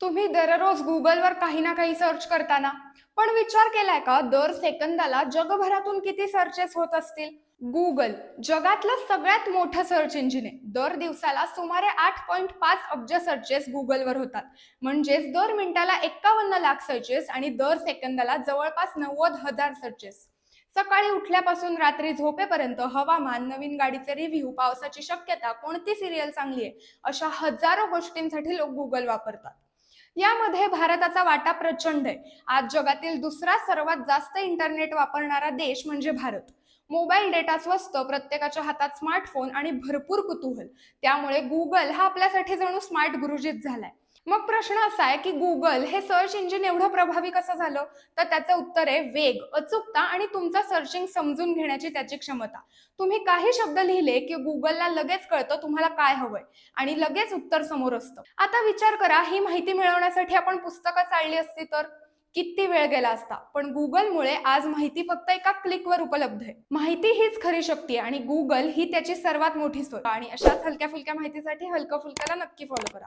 तुम्ही दररोज गुगलवर काही ना काही सर्च करताना. पण विचार केलाय का दर सेकंदाला जगभरातून किती सर्चेस होत असतील? गुगल जगातलं सगळ्यात मोठं सर्च इंजिन आहे. दर दिवसाला सुमारे आठ पॉईंट पाच अब्ज सर्चेस गुगलवर होतात. म्हणजेच दर मिनिटाला एक्कावन्न लाख सर्चेस आणि दर सेकंदाला जवळपास नव्वद हजार सर्चेस सकाळी उठल्यापासून रात्री झोपेपर्यंत हवामान नवीन गाडीचे रिव्ह्यू पावसाची शक्यता कोणती सिरियल चांगली आहे अशा हजारो गोष्टींसाठी लोक गुगल वापरतात. यामध्ये भारताचा वाटा प्रचंड आहे. आज जगातील दुसरा सर्वात जास्त इंटरनेट वापरणारा देश म्हणजे भारत. मोबाईल डेटा स्वस्त प्रत्येकाच्या हातात स्मार्टफोन आणि भरपूर कुतूहल. त्यामुळे गुगल हा आपल्यासाठी जणू स्मार्ट गुरुजीत झालाय. मग प्रश्न असा आहे की गुगल हे सर्च इंजिन एवढं प्रभावी कसं झालं? तर त्याचं उत्तर आहे वेग अचूकता आणि तुमचं सर्चिंग समजून घेण्याची त्याची क्षमता. तुम्ही काही शब्द लिहिले की गुगलला लगेच कळतं तुम्हाला काय हवंय आणि लगेच उत्तर समोर असतं. आता विचार करा ही माहिती मिळवण्यासाठी आपण पुस्तकं चालली असती तर? किती वेळ गेला असता? पण गुगलमुळे आज माहिती फक्त एका क्लिकवर उपलब्ध आहे. माहिती हीच खरी शक्ती आहे आणि गुगल ही त्याची सर्वात मोठी सोय. आणि अशाच हलक्या फुलक्या माहितीसाठी हलकं फुलक्याला नक्की फॉलो करा.